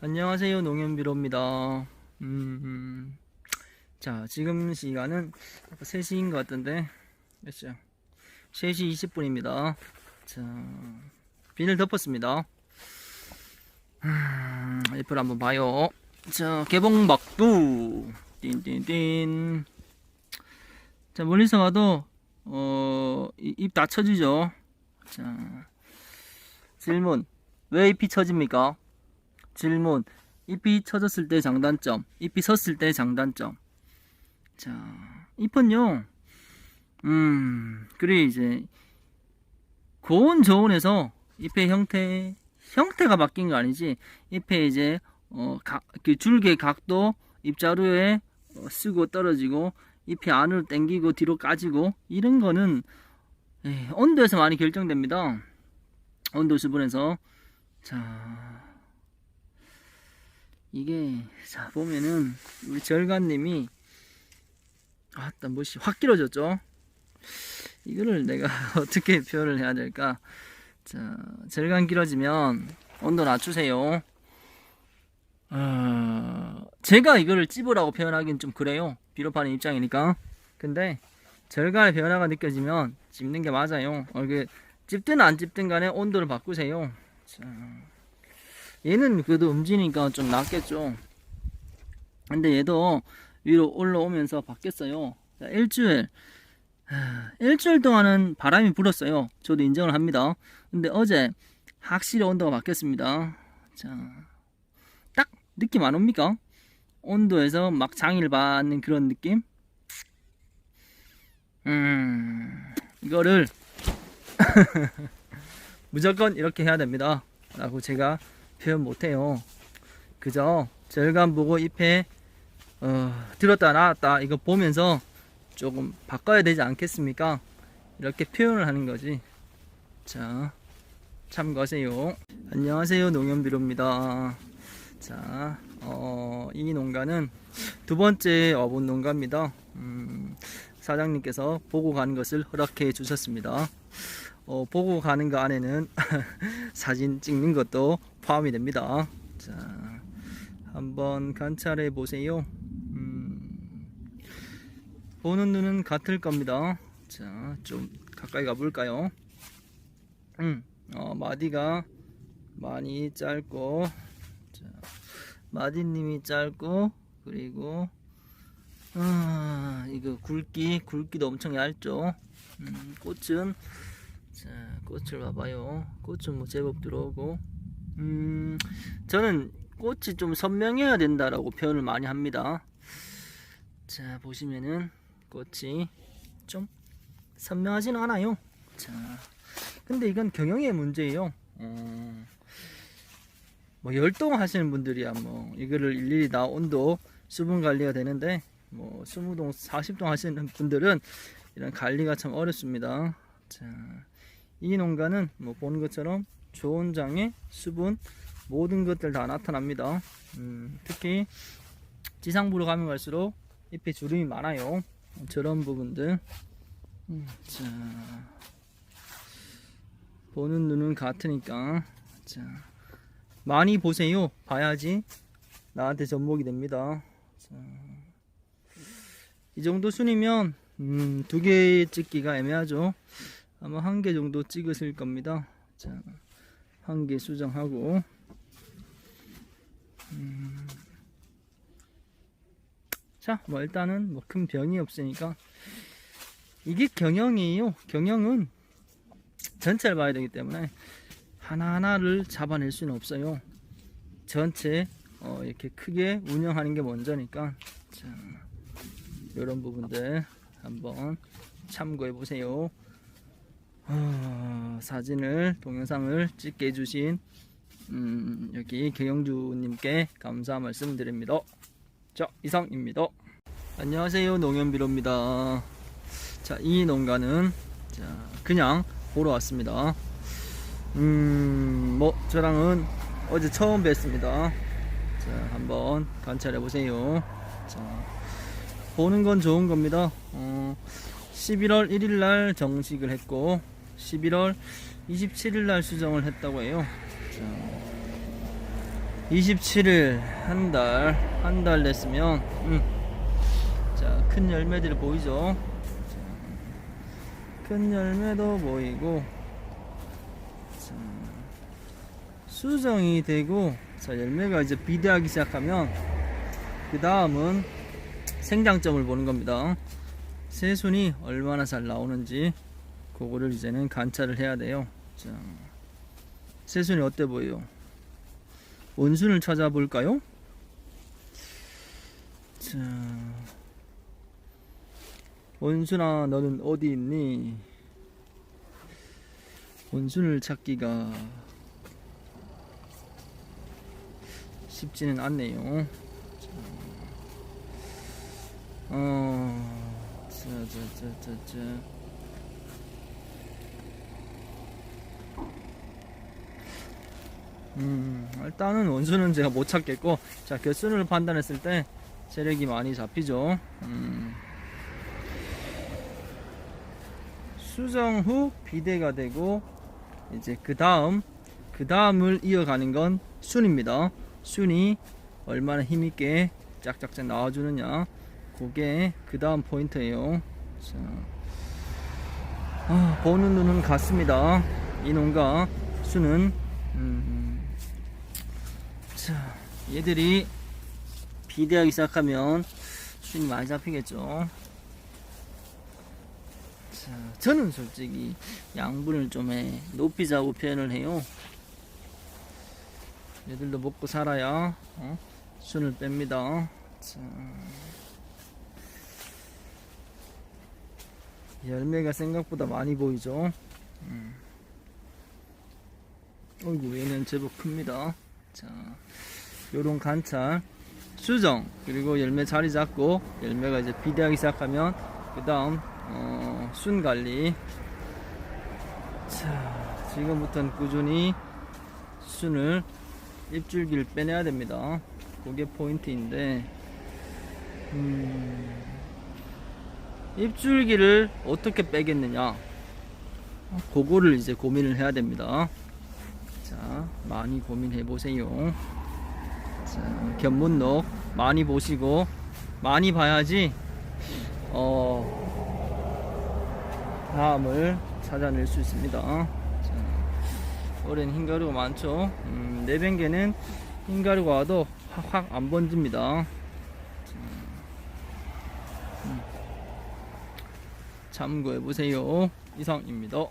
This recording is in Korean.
안녕하세요 농현비로입니다. 음, 음. 자 지금 시간은 3시인 것 같던데 몇 시야 3시 20분입니다. 자 비늘 덮었습니다. 음, 잎을 한번 봐요. 자 개봉박두. 띵띵띵 자 멀리서 봐도 어, 입 다 쳐지죠? 자 질문. 왜 잎이 쳐집니까 질문. 잎이 쳐졌을 때 장단점. 잎이 섰을 때 장단점. 자 잎은요 음 그래 이제 고온 저온에서 잎의 형태 형태가 바뀐 거 아니지? 잎의 이제 어, 각, 그 줄기의 각도 잎자루에 어, 쓰고 떨어지고 잎이 안으로 당기고 뒤로 까지고 이런 거는 에이, 온도에서 많이 결정됩니다. 온도 수분에서. 자 이게 자 보면은 우리 절간님이 아따 뭐시 확 길어졌죠? 이거를 내가 어떻게 표현을 해야 될까? 자 절간 길어지면 온도 낮추세요. 어, 제가 이거를 찝으라고 표현하기는 좀 그래요. 비료파는 입장이니까. 근데 절간의 변화가 느껴지면 찝는 게 맞아요. 어, 그 찝든 안 찝든 간에 온도를 바꾸세요. 자, 얘는 그래도 음지니까 좀 낫겠죠. 근데 얘도 위로 올라오면서 바뀌었어요. 자, 일주일. 하, 일주일 동안은 바람이 불었어요. 저도 인정을 합니다. 근데 어제 확실히 온도가 바뀌었습니다. 자, 딱 느낌 안 옵니까? 온도에서 막 장일 받는 그런 느낌? 음, 이거를 무조건 이렇게 해야 됩니다. 라고 제가 표현 못해요. 그저 절간 보고 잎에 어, 들었다 나왔다 이거 보면서 조금 바꿔야 되지 않겠습니까? 이렇게 표현을 하는 거지. 자, 참고하세요. 안녕하세요, 농연비로입니다. 자, 어, 이 농가는 두 번째 와본 농가입니다. 음, 사장님께서 보고 가는 것을 허락해 주셨습니다. 어, 보고 가는 거 안에는 사진 찍는 것도 포함이 됩니다. 자, 한번 관찰해 보세요. 음, 보는 눈은 같을 겁니다. 자, 좀 가까이 가볼까요? 음, 어, 마디가 많이 짧고, 자, 마디님이 짧고, 그리고, 아, 이거 굵기, 굵기도 엄청 얇죠. 음, 꽃은 자, 꽃을 봐봐요. 꽃은 뭐 제법 들어오고, 음, 저는 꽃이 좀 선명해야 된다라고 표현을 많이 합니다. 자, 보시면은 꽃이 좀 선명하진 않아요. 자, 근데 이건 경영의 문제예요. 어, 뭐 열동 하시는 분들이야 뭐 이거를 일일이 다 온도 수분 관리가 되는데 뭐 20동 40동 하시는 분들은 이런 관리가 참 어렵습니다. 자, 이 농가는 뭐 보는 것처럼 좋은 장에 수분 모든 것들 다 나타납니다. 음, 특히 지상부로 가면 갈수록 잎에 주름이 많아요. 저런 부분들. 음, 자, 보는 눈은 같으니까 자, 많이 보세요. 봐야지 나한테 접목이 됩니다. 자, 이 정도 순이면 음, 두 개 찍기가 애매하죠. 아마 한 개 정도 찍으실 겁니다. 자, 한 개 수정하고. 음. 자, 뭐 일단은 뭐큰 병이 없으니까 이게 경영이에요. 경영은 전체를 봐야 되기 때문에 하나하나를 잡아낼 수는 없어요. 전체 어, 이렇게 크게 운영하는 게 먼저니까 자, 이런 부분들 한번 참고해 보세요. 어, 사진을 동영상을 찍게 해주신 음, 여기 경영주님께 감사 말씀드립니다. 자 이상입니다. 안녕하세요 농연비로입니다. 자 이 농가는 자 그냥 보러 왔습니다. 음 뭐 저랑은 어제 처음 뵀습니다. 자 한번 관찰해 보세요. 자 보는 건 좋은 겁니다. 어, 11월 1일 날 정식을 했고 11월 27일 날 수정을 했다고 해요. 자, 27일 한 달, 한 달 됐으면, 음. 자, 큰 열매들 보이죠? 자, 큰 열매도 보이고, 자, 수정이 되고, 자, 열매가 이제 비대하기 시작하면, 그 다음은 생장점을 보는 겁니다. 새순이 얼마나 잘 나오는지, 그거를 이제는 관찰을 해야 돼요. 자, 새순이 어때 보여요? 원순을 찾아볼까요? 자, 원순아, 너는 어디 있니? 원순을 찾기가 쉽지는 않네요. 자, 어, 자, 자, 자, 자, 자. 음, 일단은 원수는 제가 못 찾겠고, 자, 결순을 판단했을 때 체력이 많이 잡히죠. 음. 수정 후 비대가 되고, 이제 그 다음, 그 다음을 이어가는 건 순입니다. 순이 얼마나 힘있게 짝짝짝 나와주느냐. 그게 그 다음 포인트예요. 자, 아, 보는 눈은 같습니다. 이놈과 수는, 음, 자, 얘들이 비대하기 시작하면 순이 많이 잡히겠죠. 자, 저는 솔직히 양분을 좀 해, 높이자고 표현을 해요. 얘들도 먹고 살아야 어? 순을 뺍니다. 자, 열매가 생각보다 많이 보이죠. 음. 어이구 얘는 제법 큽니다. 자, 요런 관찰, 수정, 그리고 열매 자리 잡고 열매가 이제 비대하기 시작하면 그 다음 어, 순 관리. 자, 지금부터는 꾸준히 순을 입줄기를 빼내야 됩니다. 그게 포인트인데, 음, 입줄기를 어떻게 빼겠느냐? 그거를 이제 고민을 해야 됩니다. 자, 많이 고민해 보세요. 자, 견문록 많이 보시고 많이 봐야지 어 다음을 찾아낼 수 있습니다. 자, 올해는 흰가루가 많죠. 음, 내뱅개는 흰가루가 와도 확안 번집니다. 자, 음, 참고해 보세요. 이상입니다.